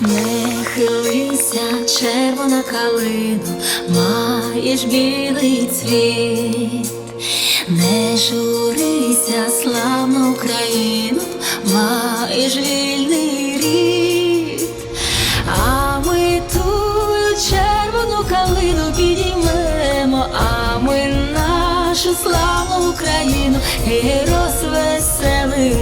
Не хилися, червона калину, маєш білий цвіт, не журися, славну Україну, маєш вільний рід, а ми тую червону калину підіймемо, а ми нашу славну Україну і розвеселимо.